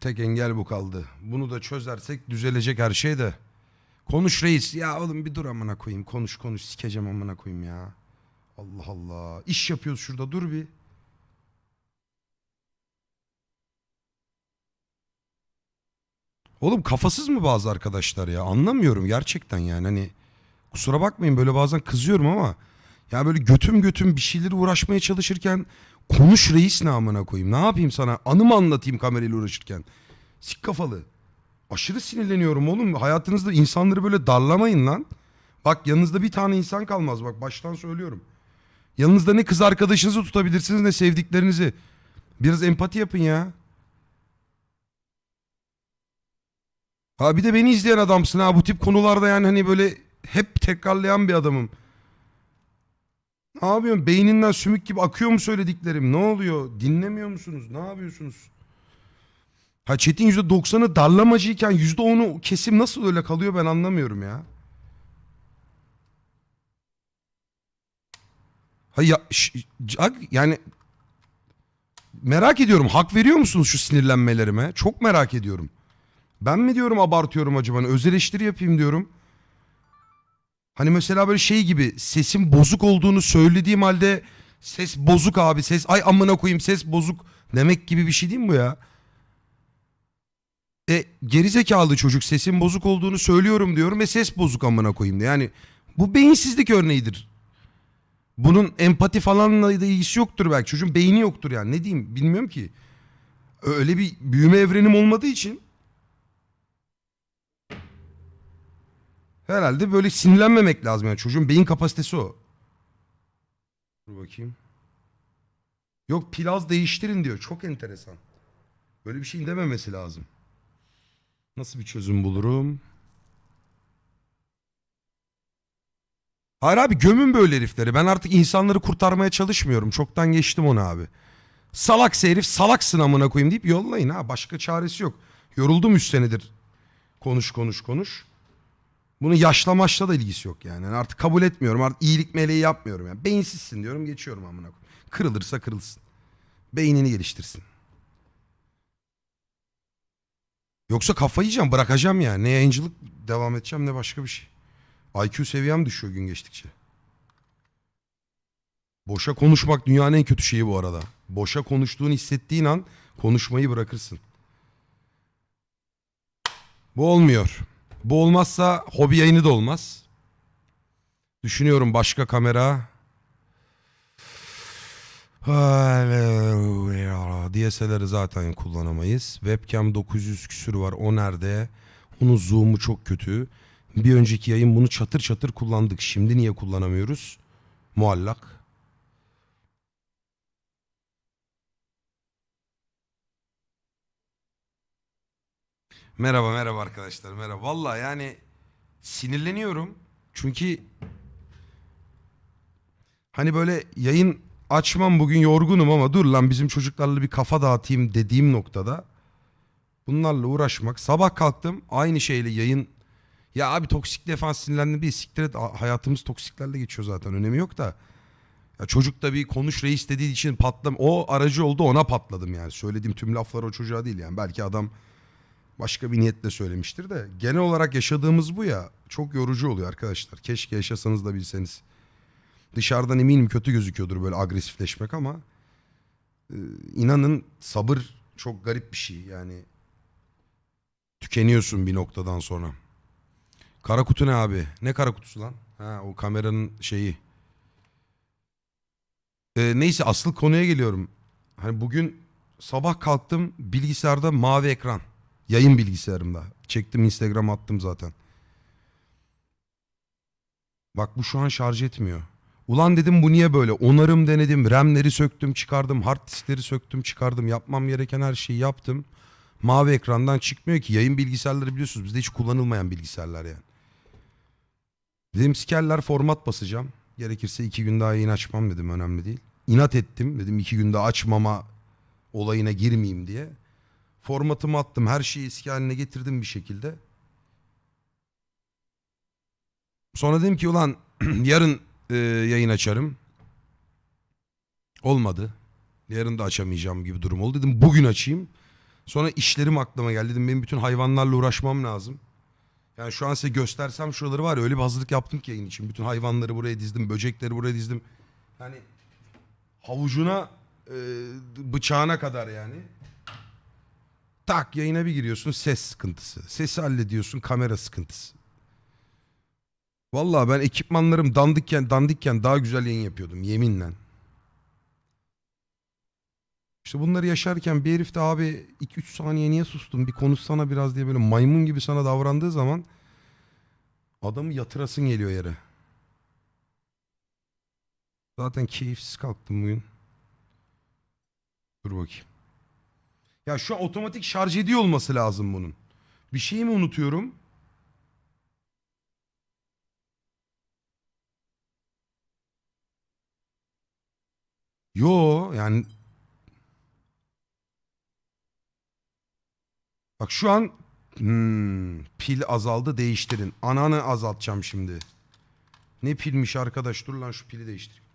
Tek engel bu kaldı. Bunu da çözersek düzelecek her şey de. Konuş reis. Ya oğlum bir dur amına koyayım. Konuş konuş sikeceğim amına koyayım ya. Allah Allah. İş yapıyoruz şurada dur bir. Oğlum kafasız mı bazı arkadaşlar ya? Anlamıyorum gerçekten yani. Hani kusura bakmayın böyle bazen kızıyorum ama ya böyle götüm götüm bir şeyleri uğraşmaya çalışırken konuş reis ne amına koyayım. Ne yapayım sana? Anımı anlatayım kamerayla uğraşırken. Sik kafalı. Aşırı sinirleniyorum oğlum. Hayatınızda insanları böyle darlamayın lan. Bak yanınızda bir tane insan kalmaz bak baştan söylüyorum. Yanınızda ne kız arkadaşınızı tutabilirsiniz ne sevdiklerinizi. Biraz empati yapın ya. Ha bir de beni izleyen adamsın ha bu tip konularda yani hani böyle hep tekrarlayan bir adamım. Ne yapıyorsun? Beyninden sümük gibi akıyor mu söylediklerim? Ne oluyor? Dinlemiyor musunuz? Ne yapıyorsunuz? Ha Çetin %90'ı darlamacıyken %10'u kesim nasıl öyle kalıyor ben anlamıyorum ya. Ha ya, yani merak ediyorum. Hak veriyor musunuz şu sinirlenmelerime? Çok merak ediyorum. Ben mi diyorum abartıyorum acaba? Hani öz eleştiri yapayım diyorum. Hani mesela böyle şey gibi sesim bozuk olduğunu söylediğim halde ses bozuk abi ses ay amına koyayım ses bozuk demek gibi bir şey değil mi bu ya? E gerizekalı çocuk sesin bozuk olduğunu söylüyorum diyorum ve ses bozuk amına koyayım diye. Yani bu beyinsizlik örneğidir. Bunun empati falanla da ilgisi yoktur belki. Çocuğun beyni yoktur yani. Ne diyeyim bilmiyorum ki. Öyle bir büyüme evrenim olmadığı için Herhalde böyle sinirlenmemek lazım yani. Çocuğun beyin kapasitesi o. Dur bakayım. Yok pilaz değiştirin diyor. Çok enteresan. Böyle bir şey dememesi lazım. Nasıl bir çözüm bulurum? Hayır abi gömün böyle herifleri. Ben artık insanları kurtarmaya çalışmıyorum. Çoktan geçtim onu abi. Salaksa herif salaksın amına koyayım deyip yollayın ha. Başka çaresi yok. Yoruldum üç senedir. Konuş konuş konuş. Bunun yaşla maçla da ilgisi yok yani. Yani Artık kabul etmiyorum. Artık iyilik meleği yapmıyorum yani. Beyinsizsin diyorum geçiyorum amına koyayım. Kırılırsa kırılsın. Beynini geliştirsin. Yoksa kafayı yiyeceğim bırakacağım yani. Ne yayıncılık devam edeceğim ne başka bir şey. IQ seviyem düşüyor gün geçtikçe. Boşa konuşmak dünyanın en kötü şeyi bu arada. Boşa konuştuğunu hissettiğin an konuşmayı bırakırsın. Bu olmuyor. Bu olmazsa hobi yayını da olmaz. Düşünüyorum başka kamera. DSLR'ı zaten kullanamayız. Webcam 900 küsür var. O nerede? Onun zoom'u çok kötü. Bir önceki yayın bunu çatır çatır kullandık. Şimdi niye kullanamıyoruz? Muallak. Merhaba merhaba arkadaşlar merhaba. Valla yani sinirleniyorum. Çünkü hani böyle yayın açmam bugün yorgunum ama dur lan bizim çocuklarla bir kafa dağıtayım dediğim noktada bunlarla uğraşmak. Sabah kalktım aynı şeyle yayın ya abi toksik defans sinirlendim değil siktir et hayatımız toksiklerle geçiyor zaten önemi yok da. Ya çocuk da bir konuş reis dediği için patlam o aracı oldu ona patladım yani. Söylediğim tüm laflar o çocuğa değil yani. Belki adam başka bir niyetle söylemiştir de genel olarak yaşadığımız bu ya çok yorucu oluyor arkadaşlar. Keşke yaşasanız da bilseniz. Dışarıdan eminim kötü gözüküyordur böyle agresifleşmek ama e, inanın sabır çok garip bir şey yani. Tükeniyorsun bir noktadan sonra. Kara kutu ne abi? Ne kara kutusu lan? Ha o kameranın şeyi. E, neyse asıl konuya geliyorum. Hani bugün sabah kalktım bilgisayarda mavi ekran. Yayın bilgisayarımda. Çektim Instagram attım zaten. Bak bu şu an şarj etmiyor. Ulan dedim bu niye böyle? Onarım denedim. RAM'leri söktüm çıkardım. Hard diskleri söktüm çıkardım. Yapmam gereken her şeyi yaptım. Mavi ekrandan çıkmıyor ki. Yayın bilgisayarları biliyorsunuz bizde hiç kullanılmayan bilgisayarlar yani. Dedim sikerler format basacağım. Gerekirse iki gün daha yayın açmam dedim önemli değil. İnat ettim dedim iki günde açmama olayına girmeyeyim diye. Formatımı attım. Her şeyi eski haline getirdim bir şekilde. Sonra dedim ki ulan yarın e, yayın açarım. Olmadı. Yarın da açamayacağım gibi durum oldu. Dedim bugün açayım. Sonra işlerim aklıma geldi. Dedim benim bütün hayvanlarla uğraşmam lazım. Yani şu an size göstersem şuraları var ya öyle bir hazırlık yaptım ki yayın için. Bütün hayvanları buraya dizdim, böcekleri buraya dizdim. Yani havucuna, e, bıçağına kadar yani. Tak yayına bir giriyorsun ses sıkıntısı. Sesi hallediyorsun kamera sıkıntısı. Vallahi ben ekipmanlarım dandikken dandikken daha güzel yayın yapıyordum yeminle. İşte bunları yaşarken bir herif de abi 2-3 saniye niye sustun bir konuşsana biraz diye böyle maymun gibi sana davrandığı zaman adamı yatırasın geliyor yere. Zaten keyifsiz kalktım bugün. Dur bakayım. Ya şu an otomatik şarj ediyor olması lazım bunun. Bir şeyi mi unutuyorum? Yo yani Bak şu an hmm, pil azaldı değiştirin. Ananı azaltacağım şimdi. Ne pilmiş arkadaş dur lan şu pili değiştir.